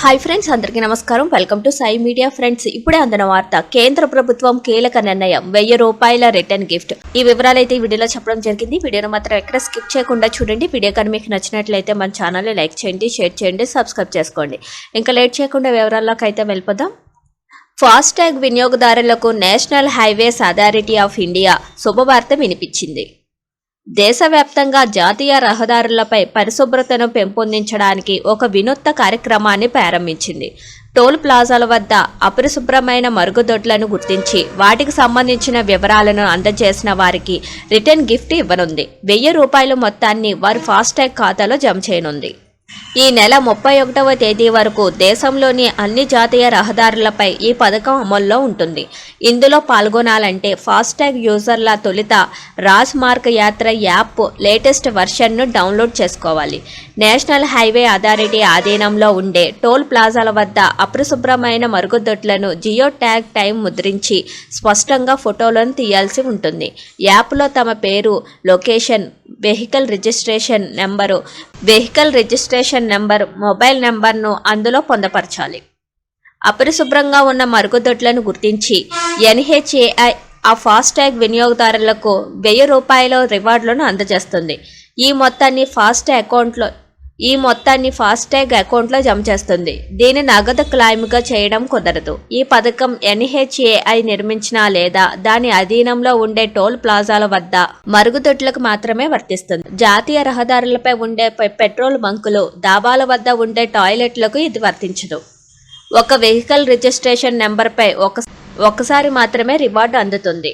Hi friends అందరికీ నమస్కారం. Welcome to Sye media friends ఇప్పుడే అందిన వార్త కేంద్ర ప్రభుత్వం కీలక నిర్ణయం వెయ్యి రూపాయల రిటర్న్ గిఫ్ట్ ఈ వివరాలు అయితే ఈ వీడియోలో చెప్పడం జరిగింది. వీడియోను మాత్రం ఎక్కడ స్కిప్ చేయకుండా చూడండి. వీడియో కానీ మీకు నచ్చినట్లయితే మన ఛానల్ని లైక్ చేయండి షేర్ చేయండి సబ్స్క్రైబ్ చేసుకోండి. ఇంకా లేట్ చేయకుండా వివరాల్లోకి అయితే వెళ్ళిపోదాం. ఫాస్టాగ్ వినియోగదారులకు national highways authority of India శుభవార్త వినిపించింది. దేశవ్యాప్తంగా జాతీయ రహదారులపై పరిశుభ్రతను పెంపొందించడానికి ఒక వినూత్న కార్యక్రమాన్ని ప్రారంభించింది. టోల్ ప్లాజాల వద్ద అపరిశుభ్రమైన మరుగుదొడ్లను గుర్తించి వాటికి సంబంధించిన వివరాలను అందజేసిన వారికి రిటర్న్ గిఫ్ట్ ఇవ్వనుంది. వెయ్యి రూపాయల మొత్తాన్ని వారి ఫాస్టాగ్ ఖాతాలో జమ చేయనుంది. ఈ నెల ముప్పై ఒకటవ తేదీ వరకు దేశంలోని అన్ని జాతీయ రహదారులపై ఈ పథకం అమల్లో ఉంటుంది. ఇందులో పాల్గొనాలంటే ఫాస్టాగ్ యూజర్ల తొలిత Rajmarg Yatra app latest వర్షన్ను డౌన్లోడ్ చేసుకోవాలి. నేషనల్ హైవే అథారిటీ ఆధీనంలో ఉండే టోల్ ప్లాజాల వద్ద అపరిశుభ్రమైన మరుగుదొడ్లను జియో ట్యాగ్ టైం ముద్రించి స్పష్టంగా ఫోటోలను తీయాల్సి ఉంటుంది. యాప్లో తమ పేరు location vehicle registration number vehicle registration number mobile నెంబర్ను అందులో పొందపరచాలి. అపరిశుభ్రంగా ఉన్న మరుగుదొడ్లను గుర్తించి ఎన్హెచ్ఏఐ ఆ ఫాస్టాగ్ వినియోగదారులకు వెయ్యి రూపాయల రివార్డులను అందజేస్తుంది. ఈ మొత్తాన్ని ఫాస్టాగ్ అకౌంట్లో ఈ మొత్తాన్ని ఫాస్టాగ్ అకౌంట్లో జమ చేస్తుంది. దీని నగదు క్లైమ్గా చేయడం కుదరదు. ఈ పథకం ఎన్హెచ్ఏఐ నిర్మించిన లేదా దాని అధీనంలో ఉండే టోల్ ప్లాజాల వద్ద మరుగుదొడ్లకు మాత్రమే వర్తిస్తుంది. జాతీయ రహదారులపై ఉండే పెట్రోల్ బంకులు దాబాల వద్ద ఉండే టాయిలెట్లకు ఇది వర్తించదు. ఒక వెహికల్ రిజిస్ట్రేషన్ నెంబర్పై ఒక ఒకసారి మాత్రమే రివార్డు అందుతుంది.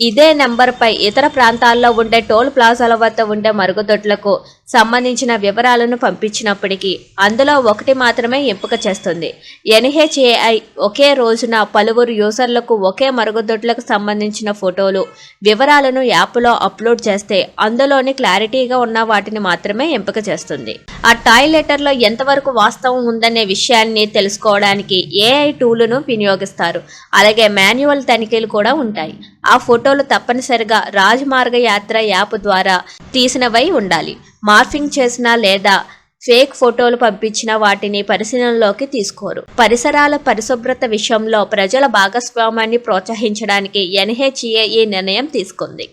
ఇదే నెంబర్పై ఇతర ప్రాంతాల్లో ఉండే టోల్ ప్లాజాల వద్ద ఉండే మరుగుదొడ్లకు సంబంధించిన వివరాలను పంపించినప్పటికీ అందులో ఒకటి మాత్రమే ఎంపిక చేస్తుంది. ఎన్హెచ్ఏఐ ఒకే రోజున పలువురు యూజర్లకు ఒకే మరుగుదొడ్లకు సంబంధించిన ఫోటోలు వివరాలను యాప్లో అప్లోడ్ చేస్తే అందులోని క్లారిటీగా ఉన్న వాటిని మాత్రమే ఎంపిక చేస్తుంది. ఆ టాయిలెటర్లో ఎంతవరకు వాస్తవం ఉందనే విషయాన్ని తెలుసుకోవడానికి ఏఐ టూలును వినియోగిస్తారు. అలాగే మాన్యువల్ తనిఖీలు కూడా ఉంటాయి. ఆ ఫోటోలు తప్పనిసరిగా రాజమార్గ యాత్ర యాప్ ద్వారా తీసినవై ఉండాలి. మార్ఫింగ్ చేసిన లేదా ఫేక్ ఫోటోలు పంపించిన వాటిని పరిశీలనలోకి తీసుకోరు. పరిసరాల పరిశుభ్రత విషయంలో ప్రజల భాగస్వామ్యాన్ని ప్రోత్సహించడానికి ఎన్హెచ్ఏ ఈ నిర్ణయం తీసుకుంది.